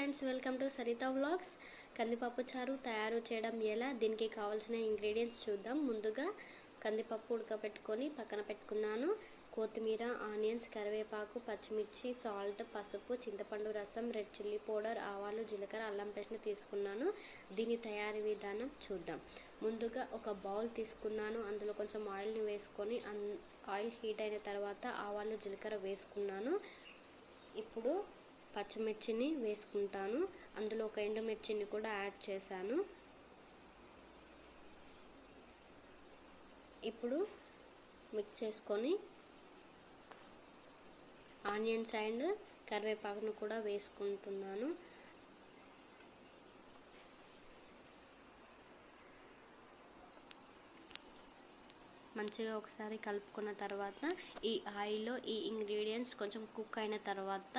Friends welcome to Sarita vlogs కందిపప్పు చారు తయారు చేయడం ఎలా? దీనికి కావాల్సిన ఇంగ్రీడియంట్స్ చూద్దాం. ముందుగా కందిపప్పు ఉడకబెట్టుకొని పక్కన పెట్టుకున్నాను. కొత్తిమీర ఆనియన్స్ కరివేపాకు పచ్చిమిర్చి సాల్ట్ పసుపు చింతపండు రసం రెడ్ చిల్లీ పౌడర్ ఆవాలు జీలకర్ర అల్లం పేస్ట్ని తీసుకున్నాను. దీని తయారీ విధానం చూద్దాం. ముందుగా ఒక బౌల్ తీసుకున్నాను. అందులో కొంచెం ఆయిల్ని వేసుకొని అన్ ఆయిల్ హీట్ అయిన తర్వాత ఆవాలు జీలకర్ర వేసుకున్నాను. ఇప్పుడు పచ్చిమిర్చిని వేసుకుంటాను. అందులో ఒక ఎండుమిర్చిని కూడా యాడ్ చేశాను. ఇప్పుడు మిక్స్ చేసుకొని ఆనియన్స్ అండ్ కరివేపాకును కూడా వేసుకుంటున్నాను. మంచిగా ఒకసారి కలుపుకున్న తర్వాత ఈ ఆయిల్లో ఈ ఇంగ్రీడియంట్స్ కొంచెం కుక్ అయిన తర్వాత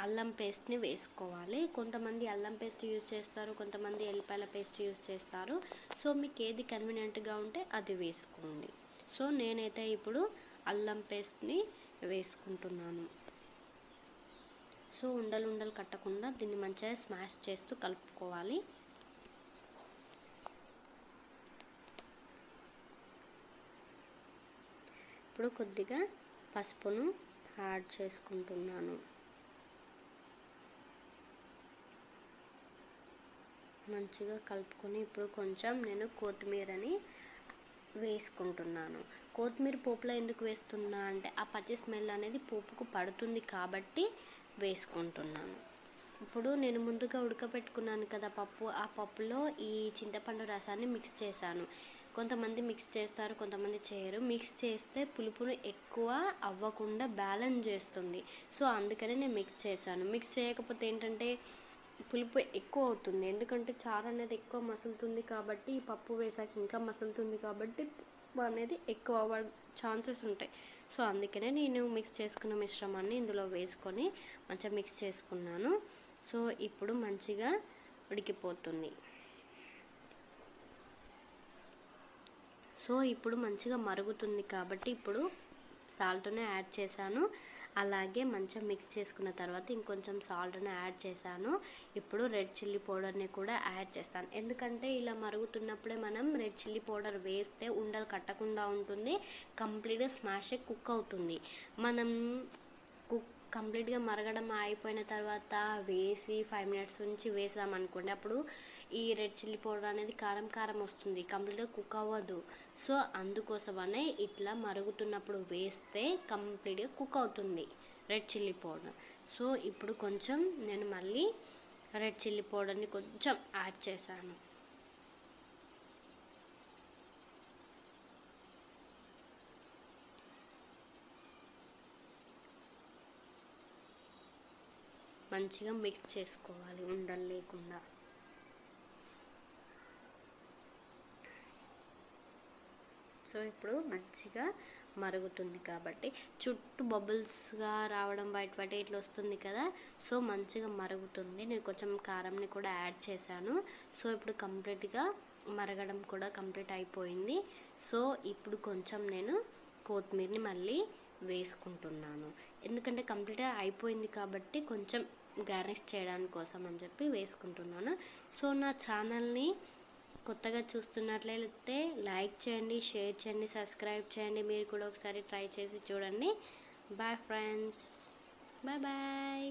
అల్లం పేస్ట్ని వేసుకోవాలి. కొంతమంది అల్లం పేస్ట్ యూజ్ చేస్తారు కొంతమంది ఎల్లిపాయల పేస్ట్ యూజ్ చేస్తారు. సో మీకు ఏది కన్వీనియంట్గా ఉంటే అది వేసుకోండి. సో నేనైతే ఇప్పుడు అల్లం పేస్ట్ని వేసుకుంటున్నాను. సో ఉండలు ఉండలు కట్టకుండా దీన్ని మంచిగా స్మాష్ చేస్తూ కలుపుకోవాలి. ఇప్పుడు కొద్దిగా పసుపును యాడ్ చేసుకుంటున్నాను. మంచిగా కలుపుకొని ఇప్పుడు కొంచెం నేను కొత్తిమీరని వేసుకుంటున్నాను. కొత్తిమీర పోపులో ఎందుకు వేస్తున్నా అంటే ఆ పచ్చి స్మెల్ అనేది పోపుకు పడుతుంది కాబట్టి వేసుకుంటున్నాను. ఇప్పుడు నేను ముందుగా ఉడకబెట్టుకున్నాను కదా పప్పు ఆ పప్పులో ఈ చింతపండు రసాన్ని మిక్స్ చేశాను. కొంతమంది మిక్స్ చేస్తారు కొంతమంది చేయరు. మిక్స్ చేస్తే పులుపును ఎక్కువ అవ్వకుండా బ్యాలెన్స్ చేస్తుంది. సో అందుకనే నేను మిక్స్ చేశాను. మిక్స్ చేయకపోతే ఏంటంటే పులుపు ఎక్కువ అవుతుంది. ఎందుకంటే చారు అనేది ఎక్కువ మసులుతుంది కాబట్టి ఈ పప్పు వేసాక ఇంకా మసులుతుంది కాబట్టి అనేది ఎక్కువ అవ్వ ఛాన్సెస్ ఉంటాయి. సో అందుకనే నేను మిక్స్ చేసుకున్న మిశ్రమాన్ని ఇందులో వేసుకొని మంచిగా మిక్స్ చేసుకున్నాను. సో ఇప్పుడు మంచిగా ఉడికిపోతుంది. సో ఇప్పుడు మంచిగా మరుగుతుంది కాబట్టి ఇప్పుడు సాల్ట్నే యాడ్ చేశాను. అలాగే మంచిగా మిక్స్ చేసుకున్న తర్వాత ఇంకొంచెం సాల్ట్ని యాడ్ చేశాను. ఇప్పుడు రెడ్ చిల్లీ పౌడర్ని కూడా యాడ్ చేస్తాను. ఎందుకంటే ఇలా మరుగుతున్నప్పుడే మనం రెడ్ చిల్లీ పౌడర్ వేస్తే ఉండలు కట్టకుండా ఉంటుంది. కంప్లీట్గా స్మాష్ కుక్ అవుతుంది. మనం కుక్ కంప్లీట్గా మరగడం అయిపోయిన తర్వాత వేసి ఫైవ్ మినిట్స్ నుంచి వేసామనుకోండి అప్పుడు ఈ రెడ్ చిల్లీ పౌడర్ అనేది కారం కారం వస్తుంది. కంప్లీట్గా కుక్ అవ్వదు. సో అందుకోసమనే ఇట్లా మరుగుతున్నప్పుడు వేస్తే కంప్లీట్గా కుక్ అవుతుంది రెడ్ చిల్లీ పౌడర్. సో ఇప్పుడు కొంచెం నేను మళ్ళీ రెడ్ చిల్లీ పౌడర్ని కొంచెం యాడ్ చేశాను. మంచిగా మిక్స్ చేసుకోవాలి ఉండలు లేకుండా. సో ఇప్పుడు మంచిగా మరుగుతుంది కాబట్టి చుట్టూ బబుల్స్గా రావడం బయట వైట్ ఇట్లా వస్తుంది కదా సో మంచిగా మరుగుతుంది. నేను కొంచెం కారంని కూడా యాడ్ చేశాను. సో ఇప్పుడు కంప్లీట్గా మరగడం కూడా కంప్లీట్ అయిపోయింది. సో ఇప్పుడు కొంచెం నేను కొత్తిమీరని మళ్ళీ వేసుకుంటున్నాను. ఎందుకంటే కంప్లీట్గా అయిపోయింది కాబట్టి కొంచెం గార్నిష్ చేయడానికి కోసం అని చెప్పి వేసుకుంటున్నాను. సో నా ఛానల్ని కొత్తగా చూస్తున్నట్లయితే లైక్ చేయండి షేర్ చేయండి సబ్స్క్రైబ్ చేయండి. మీరు కూడా ఒకసారి ట్రై చేసి చూడండి. Bye friends. Bye bye.